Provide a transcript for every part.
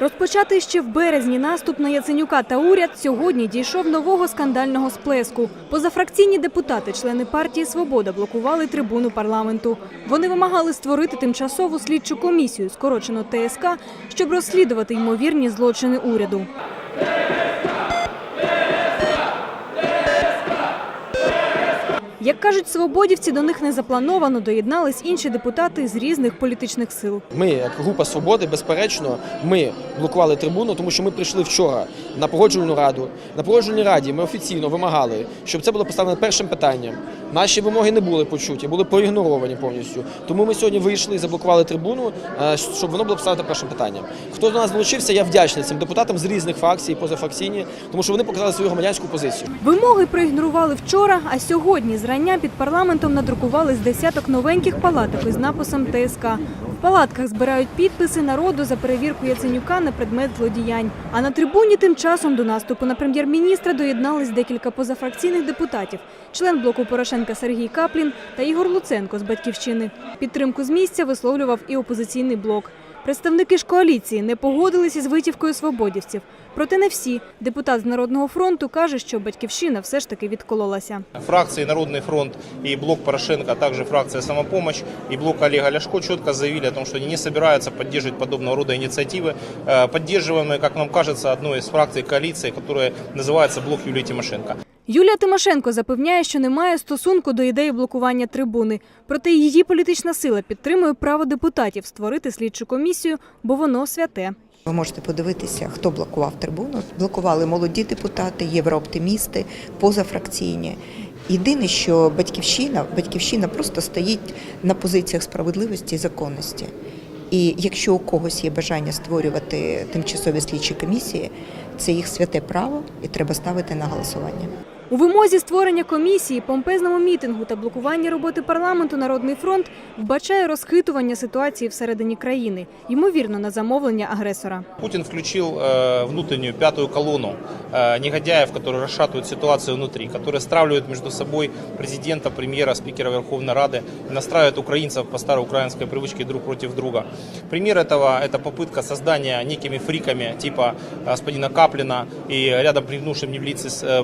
Розпочатий ще в березні наступ на Яценюка та уряд сьогодні дійшов нового скандального сплеску. Позафракційні депутати, члени партії Свобода, блокували трибуну парламенту. Вони вимагали створити тимчасову слідчу комісію, скорочено ТСК, щоб розслідувати ймовірні злочини уряду. Як кажуть свободівці, до них незаплановано доєднались інші депутати з різних політичних сил. Ми, як група свободи, безперечно, ми блокували трибуну, тому що ми прийшли вчора на погоджувальну раду. На погоджувальній раді ми офіційно вимагали, щоб це було поставлено першим питанням. Наші вимоги не були почуті, були проігноровані повністю. Тому ми сьогодні вийшли і заблокували трибуну, е, щоб воно було поставлено першим питанням. Хто до нас долучився, я вдячний цим депутатам з різних фракцій, позафракційні, тому що вони показали свою громадянську позицію. Вимоги проігнорували вчора, а сьогодні зрання під парламентом надрукували з десяток новеньких палаток із написом ТСК. В палатках збирають підписи народу за перевірку Яценюка на предмет злодіянь. А на трибуні тим часом до наступу на прем'єр-міністра доєднались декілька позафракційних депутатів, член блоку Порошенка Сергій Каплін та Ігор Луценко з батьківщини. Підтримку з місця висловлював і опозиційний блок. Представники ж коаліції не погодились із витівкою свободівців. Проте не всі. Депутат з Народного фронту каже, що батьківщина все ж таки відкололася. Фракции «Народный фронт» и блок Порошенко, а также фракция «Самопомощь» и блок Олега Ляшко четко заявили о том, что они не собираются поддерживать подобного рода инициативы, э, поддерживаемые, как нам кажется, одной из фракций коалиции, которая называется «Блок Юлии Тимошенко». Юлія Тимошенко запевняє, що не має стосунку до ідеї блокування трибуни. Проте її політична сила підтримує право депутатів створити слідчу комісію, бо воно святе. Ви можете подивитися, хто блокував трибуну. Блокували молоді депутати, єврооптимісти, позафракційні. Єдине, що батьківщина, батьківщина просто стоїть на позиціях справедливості і законності. І якщо у когось є бажання створювати тимчасові слідчі комісії, це їх святе право і треба ставити на голосування. У вимозі створення комісії, помпезному мітингу та блокуванні роботи парламенту Народний фронт вбачає розхитування ситуації всередині країни, ймовірно, на замовлення агресора. Путин включил э, внутреннюю пятую колонну э, негодяев, которые расшатывают ситуацию внутри, которые стравливают между собой президента, премьера, спикера Верховной Рады, и настраивают украинцев по старой украинской привычке друг против друга. Пример этого – это попытка создания некими фриками типа э, господина Каплина и рядом привнувшим небылицы с э,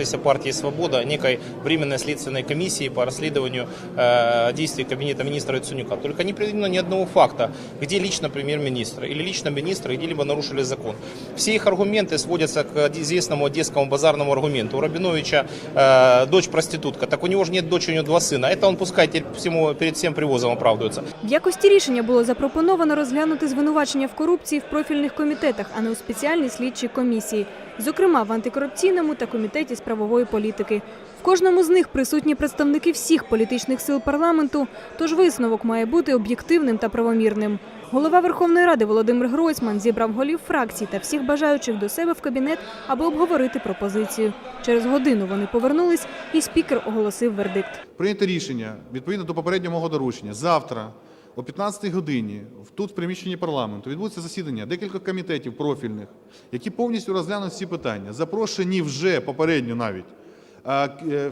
обанкротившейся партии «Свобода» некой временной следственной комиссии по расследованию э, действий Кабинета министра Яценюка. Только не приведено ни одного факта, где лично премьер-министр или лично министр где-либо нарушили закон. Все их аргументы сводятся к известному одесскому базарному аргументу. У Рабиновича э, дочь проститутка, так у него же нет дочери, у него два сына. Это он пускай теперь всему, перед всем привозом оправдывается. В якості рішення було запропоновано розглянути звинувачення в корупції в профільних комітетах, а не у спеціальній слідчій комісії, зокрема в антикорупційному та комітеті з правової політики. В кожному з них присутні представники всіх політичних сил парламенту, тож висновок має бути об'єктивним та правомірним. Голова Верховної Ради Володимир Гройсман зібрав голів фракцій та всіх бажаючих до себе в кабінет, аби обговорити пропозицію. Через годину вони повернулись, і спікер оголосив вердикт. Прийнято рішення відповідно до попереднього доручення. Завтра о 15 годині тут в приміщенні парламенту відбудеться засідання декількох комітетів профільних, які повністю розглянуть всі питання. Запрошені вже попередньо навіть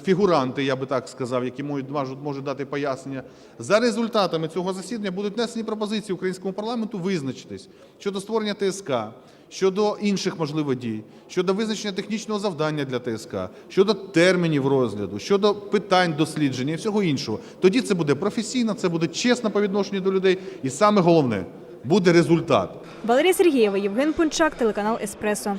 фігуранти, я би так сказав, які можуть, можуть, дати пояснення. За результатами цього засідання будуть внесені пропозиції українському парламенту визначитись щодо створення ТСК, щодо інших можливо дій, щодо визначення технічного завдання для ТСК, щодо термінів розгляду, щодо питань дослідження і всього іншого. Тоді це буде професійно, це буде чесно по відношенню до людей, і саме головне буде результат. Валерія Сергієва, Євген Пончак, телеканал Еспресо.